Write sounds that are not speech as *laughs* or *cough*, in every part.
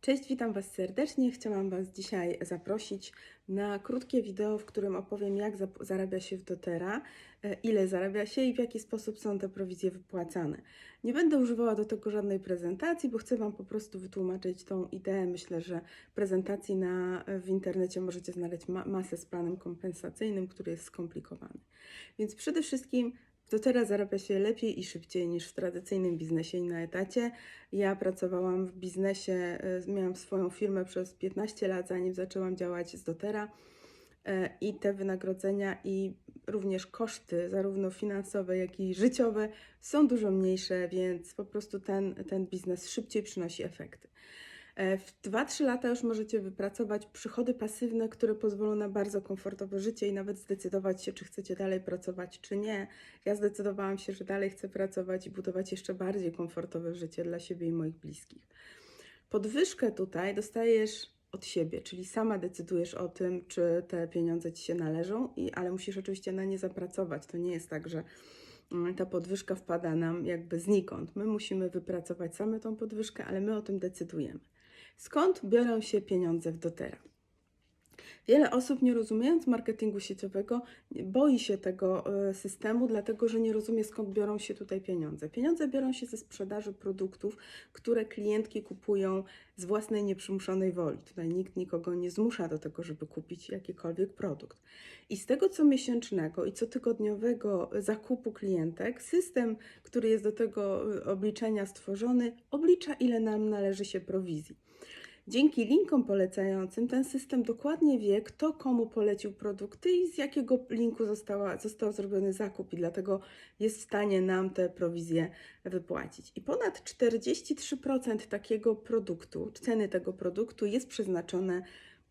Cześć, witam Was serdecznie. Chciałam Was dzisiaj zaprosić na krótkie wideo, w którym opowiem, jak zarabia się w dotera, e, ile zarabia się i w jaki sposób są te prowizje wypłacane. Nie będę używała do tego żadnej prezentacji, bo chcę Wam po prostu wytłumaczyć tą ideę. Myślę, że prezentacji na, w internecie możecie znaleźć ma- masę z planem kompensacyjnym, który jest skomplikowany. Więc przede wszystkim w dotera zarabia się lepiej i szybciej niż w tradycyjnym biznesie i na etacie. Ja pracowałam w biznesie, y, miałam swoją firmę przez 15 lat, zanim zaczęłam działać z dotera. E, I te wynagrodzenia i również koszty, zarówno finansowe, jak i życiowe, są dużo mniejsze, więc po prostu ten, ten biznes szybciej przynosi efekty. E, W 2-3 lata już możecie wypracować przychody pasywne, które pozwolą na bardzo komfortowe życie i nawet zdecydować się, czy chcecie dalej pracować, czy nie. Ja zdecydowałam się, że dalej chcę pracować i budować jeszcze bardziej komfortowe życie dla siebie i moich bliskich. Podwyżkę tutaj dostajesz od siebie, czyli sama decydujesz o tym, czy te pieniądze ci się należą, i, ale musisz oczywiście na nie zapracować. To nie jest tak, że mm, ta podwyżka wpada nam jakby znikąd. My musimy wypracować same tą podwyżkę, ale my o tym decydujemy. Skąd biorą się pieniądze w dotera? Wiele osób, nie rozumiejąc marketingu sieciowego, boi się tego e, systemu, dlatego że nie rozumie, skąd biorą się tutaj pieniądze. Pieniądze biorą się ze sprzedaży produktów, które klientki kupują z własnej nieprzymuszonej woli. Tutaj nikt nikogo nie zmusza do tego, żeby kupić jakikolwiek produkt. I z tego co miesięcznego i co tygodniowego zakupu klientek, system, który jest do tego e, obliczenia stworzony, oblicza, ile nam należy się prowizji. Dzięki linkom polecającym ten system dokładnie wie, kto komu polecił produkty i z jakiego linku została, został zrobiony zakup, i dlatego jest w stanie nam te prowizje wypłacić. I ponad 43% takiego produktu, ceny tego produktu jest przeznaczone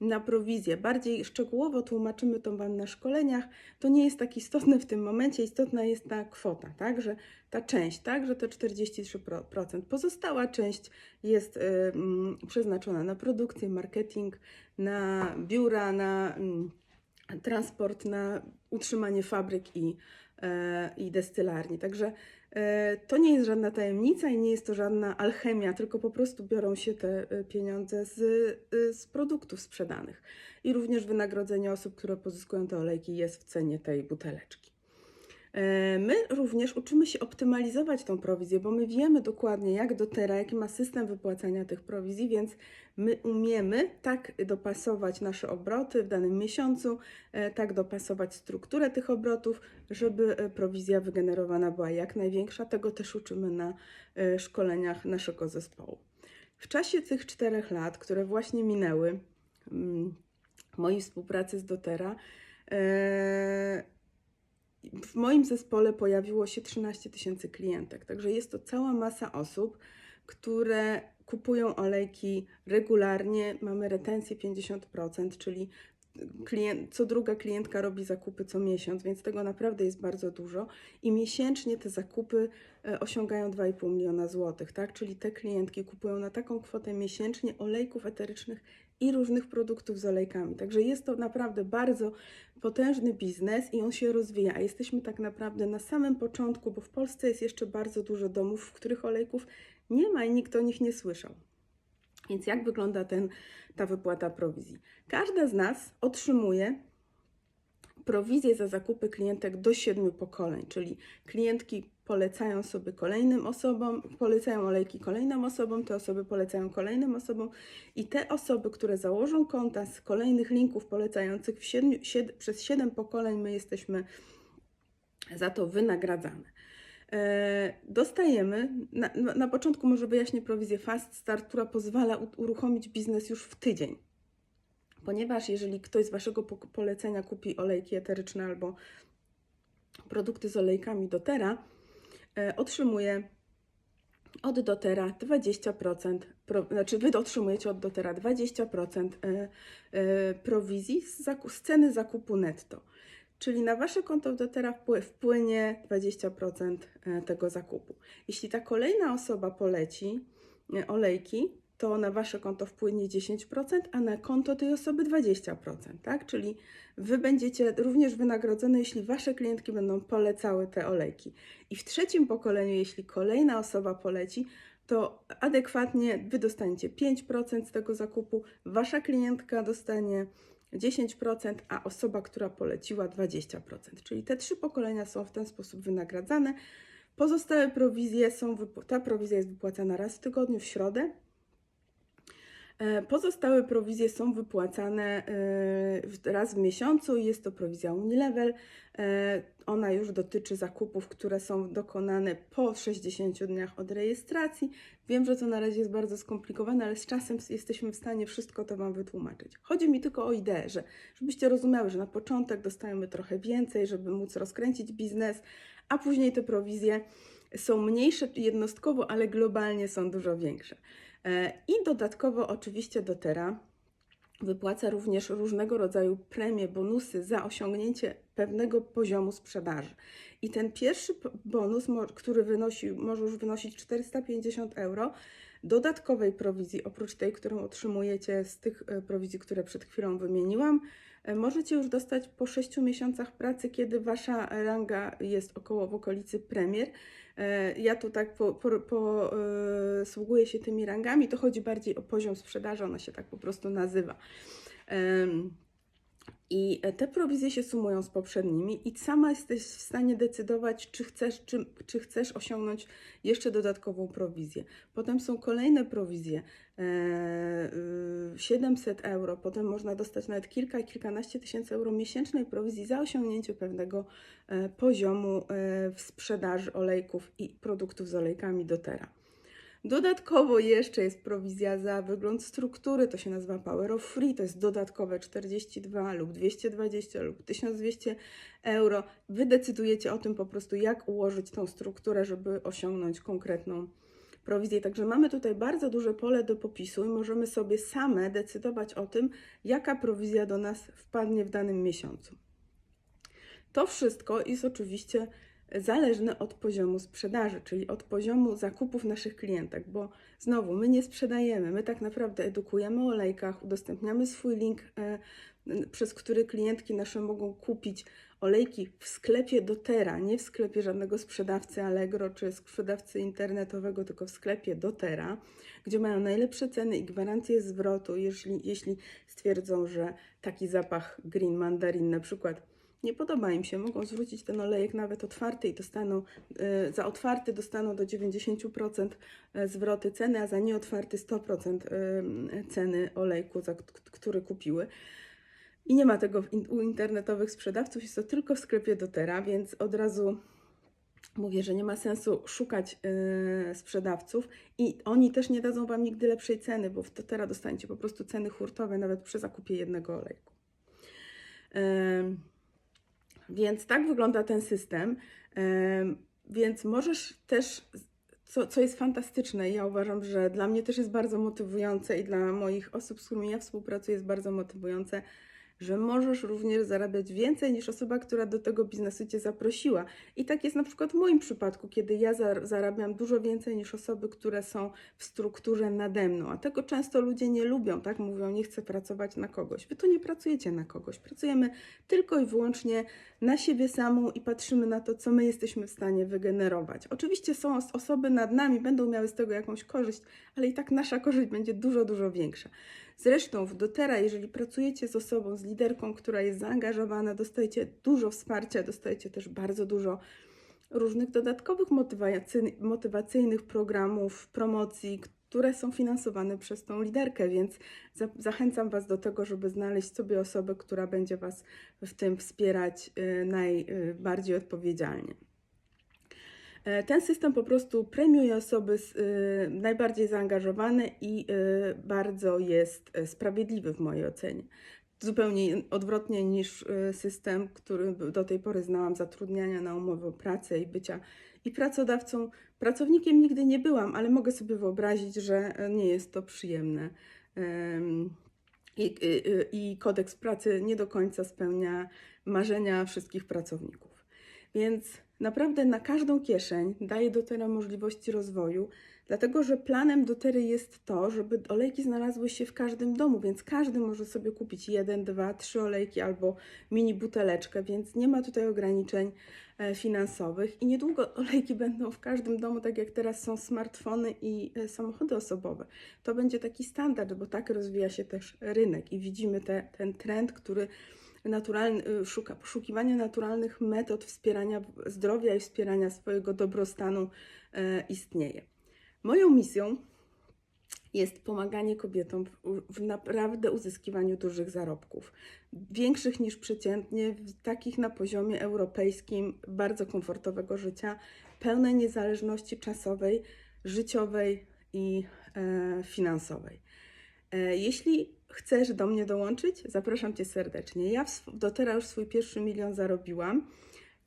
na prowizję. Bardziej szczegółowo tłumaczymy to Wam na szkoleniach. To nie jest tak istotne w tym momencie, istotna jest ta kwota, tak, że ta część, tak, że to 43%. Pozostała część jest y, mm, przeznaczona na produkcję, marketing, na biura, na mm, transport, na utrzymanie fabryk i, e, i destylarni. Także to nie jest żadna tajemnica i nie jest to żadna alchemia, tylko po prostu biorą się te e, pieniądze z, e, z produktów sprzedanych. I również wynagrodzenie osób, które pozyskują te olejki jest w cenie tej buteleczki. E, My również uczymy się optymalizować tą prowizję, bo my wiemy dokładnie, jak dotera, jaki ma system wypłacania tych prowizji, więc my umiemy tak dopasować nasze obroty w danym miesiącu, e, tak dopasować strukturę tych obrotów, żeby e, prowizja wygenerowana była jak największa. Tego też uczymy na szkoleniach naszego zespołu. W czasie tych czterech lat, które właśnie minęły, mm, mojej współpracy z dotera, w moim zespole pojawiło się 13 tysięcy klientek, także jest to cała masa osób, które kupują olejki regularnie. Mamy retencję 50%, czyli klient, co druga klientka robi zakupy co miesiąc, więc tego naprawdę jest bardzo dużo. I miesięcznie te zakupy e, osiągają 2,5 miliona złotych, tak? Czyli te klientki kupują na taką kwotę miesięcznie olejków eterycznych i różnych produktów z olejkami. Także jest to naprawdę bardzo potężny biznes i on się rozwija. A jesteśmy tak naprawdę na samym początku, bo w Polsce jest jeszcze bardzo dużo domów, w których olejków nie ma i nikt o nich nie słyszał. Więc jak wygląda ten, ta wypłata prowizji? Każda z nas otrzymuje prowizję za zakupy klientek do siedmiu pokoleń, czyli klientki polecają sobie kolejnym osobom, polecają olejki kolejnym osobom, te osoby polecają kolejnym osobom i te osoby, które założą konta z kolejnych linków polecających siedmiu, sied, przez siedem pokoleń, my jesteśmy za to wynagradzane. E, Dostajemy, na, na początku może wyjaśnię prowizję Fast Start, która pozwala uruchomić biznes już w tydzień. Ponieważ jeżeli ktoś z Waszego po- polecenia kupi olejki eteryczne albo produkty z olejkami dotera, e, otrzymuje od dotera 20%, pro, znaczy Wy otrzymujecie od dotera 20% e, e, prowizji z, zaku- z ceny zakupu netto. Czyli na Wasze konto dotera wpły- wpłynie 20% e, tego zakupu. Jeśli ta kolejna osoba poleci olejki, to na Wasze konto wpłynie 10%, a na konto tej osoby 20%, tak? Czyli Wy będziecie również wynagrodzone, jeśli Wasze klientki będą polecały te olejki. I w trzecim pokoleniu, jeśli kolejna osoba poleci, to adekwatnie Wy dostaniecie 5% z tego zakupu, Wasza klientka dostanie 10%, a osoba, która poleciła 20%. Czyli te trzy pokolenia są w ten sposób wynagradzane. Pozostałe prowizje są, ta prowizja jest wypłacana raz w tygodniu, w środę. E, Pozostałe prowizje są wypłacane e, raz w miesiącu i jest to prowizja Unilevel. E, Ona już dotyczy zakupów, które są dokonane po 60 dniach od rejestracji. Wiem, że to na razie jest bardzo skomplikowane, ale z czasem jesteśmy w stanie wszystko to Wam wytłumaczyć. Chodzi mi tylko o ideę, że żebyście rozumiały, że na początek dostajemy trochę więcej, żeby móc rozkręcić biznes, a później te prowizje są mniejsze jednostkowo, ale globalnie są dużo większe. E, I dodatkowo oczywiście dotera wypłaca również różnego rodzaju premie, bonusy za osiągnięcie pewnego poziomu sprzedaży. I ten pierwszy bonus, który wynosi, może już wynosić 450 euro, dodatkowej prowizji, oprócz tej, którą otrzymujecie z tych e, prowizji, które przed chwilą wymieniłam, możecie już dostać po 6 miesiącach pracy, kiedy wasza ranga jest około w okolicy premier. E, Ja tu tak po, po, po, e, się tymi rangami, to chodzi bardziej o poziom sprzedaży, ona się tak po prostu nazywa. I te prowizje się sumują z poprzednimi i sama jesteś w stanie decydować, czy chcesz, czy, czy chcesz osiągnąć jeszcze dodatkową prowizję. Potem są kolejne prowizje, e, y, 700 euro, potem można dostać nawet kilka, kilkanaście tysięcy euro miesięcznej prowizji za osiągnięcie pewnego e, poziomu e, w sprzedaży olejków i produktów z olejkami dotera. Dodatkowo jeszcze jest prowizja za wygląd struktury, to się nazywa Power of Free, to jest dodatkowe 42 lub 220 lub 1200 euro. Wy decydujecie o tym po prostu, jak ułożyć tą strukturę, żeby osiągnąć konkretną prowizję. Także mamy tutaj bardzo duże pole do popisu i możemy sobie same decydować o tym, jaka prowizja do nas wpadnie w danym miesiącu. To wszystko jest oczywiście zależne od poziomu sprzedaży, czyli od poziomu zakupów naszych klientek, bo znowu my nie sprzedajemy, my tak naprawdę edukujemy o olejkach, udostępniamy swój link, e, przez który klientki nasze mogą kupić olejki w sklepie dotera, nie w sklepie żadnego sprzedawcy Allegro czy sprzedawcy internetowego, tylko w sklepie dotera, gdzie mają najlepsze ceny i gwarancję zwrotu, jeśli, jeśli stwierdzą, że taki zapach green mandarin na przykład nie podoba im się, mogą zwrócić ten olejek nawet otwarty i dostaną, y, za otwarty dostaną do 90% zwroty ceny, a za nieotwarty 100% y, ceny olejku, za, który kupiły. I nie ma tego u internetowych sprzedawców, jest to tylko w sklepie dotera, więc od razu mówię, że nie ma sensu szukać sprzedawców i oni też nie dadzą Wam nigdy lepszej ceny, bo w dotera dostaniecie po prostu ceny hurtowe nawet przy zakupie jednego olejku. Więc tak wygląda ten system. Em, Więc możesz też, co, co jest fantastyczne, ja uważam, że dla mnie też jest bardzo motywujące i dla moich osób, z którymi ja współpracuję, jest bardzo motywujące, że możesz również zarabiać więcej niż osoba, która do tego biznesu Cię zaprosiła. I tak jest na przykład w moim przypadku, kiedy ja zar- zarabiam dużo więcej niż osoby, które są w strukturze nade mną. A tego często ludzie nie lubią, tak? Mówią, nie chcę pracować na kogoś. Wy to nie pracujecie na kogoś. Pracujemy tylko i wyłącznie na siebie samą i patrzymy na to, co my jesteśmy w stanie wygenerować. Oczywiście są os- osoby nad nami, będą miały z tego jakąś korzyść, ale i tak nasza korzyść będzie dużo, dużo większa. Zresztą w dotera, jeżeli pracujecie z osobą, z liderką, która jest zaangażowana, dostajecie dużo wsparcia, dostajecie też bardzo dużo różnych dodatkowych motywacyjnych, programów, promocji, które są finansowane przez tą liderkę, więc za, zachęcam Was do tego, żeby znaleźć sobie osobę, która będzie Was w tym wspierać y, najbardziej odpowiedzialnie. E, Ten system po prostu premiuje osoby y, najbardziej zaangażowane i y, bardzo jest y, sprawiedliwy w mojej ocenie. Zupełnie odwrotnie niż system, który do tej pory znałam zatrudniania na umowę o pracę i bycia i pracodawcą. Pracownikiem nigdy nie byłam, ale mogę sobie wyobrazić, że e, nie jest to przyjemne. Em, I, i, i kodeks pracy nie do końca spełnia marzenia wszystkich pracowników. Więc naprawdę na każdą kieszeń daje doTERRA możliwości rozwoju, Dlatego, że planem dotery jest to, żeby olejki znalazły się w każdym domu, więc każdy może sobie kupić jeden, dwa, trzy olejki albo mini buteleczkę, więc nie ma tutaj ograniczeń e, finansowych i niedługo *laughs* olejki będą w każdym domu, tak jak teraz są smartfony i e, samochody osobowe. To będzie taki standard, bo tak rozwija się też rynek i widzimy te, ten trend, który naturalny, y, szuka poszukiwania naturalnych metod wspierania zdrowia i wspierania swojego dobrostanu e, istnieje. Moją misją jest pomaganie kobietom w, w naprawdę uzyskiwaniu dużych zarobków, większych niż przeciętnie, takich na poziomie europejskim, bardzo komfortowego życia, pełnej niezależności czasowej, życiowej i e, finansowej. E, Jeśli chcesz do mnie dołączyć, zapraszam Cię serdecznie. Ja do teraz już swój pierwszy milion zarobiłam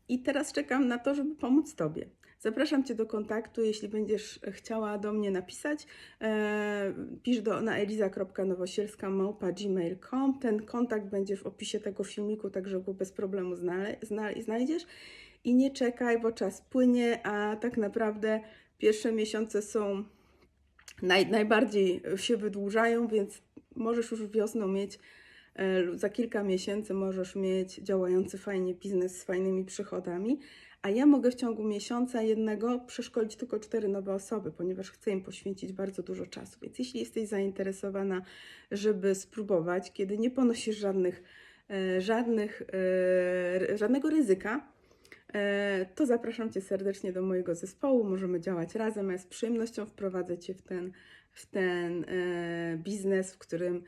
i teraz czekam na to, żeby pomóc Tobie. Zapraszam Cię do kontaktu, jeśli będziesz chciała do mnie napisać. E, pisz do, na eliza.nowosielska.gmail.com Ten kontakt będzie w opisie tego filmiku, także go bez problemu znajdziesz. I nie czekaj, bo czas płynie, a tak naprawdę pierwsze miesiące są naj, najbardziej się wydłużają, więc możesz już wiosną mieć, e, za kilka miesięcy możesz mieć działający fajnie biznes z fajnymi przychodami, a ja mogę w ciągu miesiąca jednego przeszkolić tylko cztery nowe osoby, ponieważ chcę im poświęcić bardzo dużo czasu. Więc jeśli jesteś zainteresowana, żeby spróbować, kiedy nie ponosisz żadnych, e, żadnych, e, żadnego ryzyka, to zapraszam Cię serdecznie do mojego zespołu. Możemy działać razem. Ja z przyjemnością wprowadzę Cię w ten, w ten e, biznes, w którym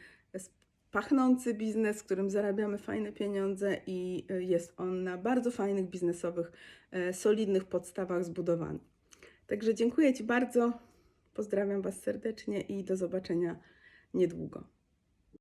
pachnący biznes, w którym zarabiamy fajne pieniądze i e, jest on na bardzo fajnych biznesowych, e, solidnych podstawach zbudowany. Także dziękuję Ci bardzo. Pozdrawiam Was serdecznie i do zobaczenia niedługo.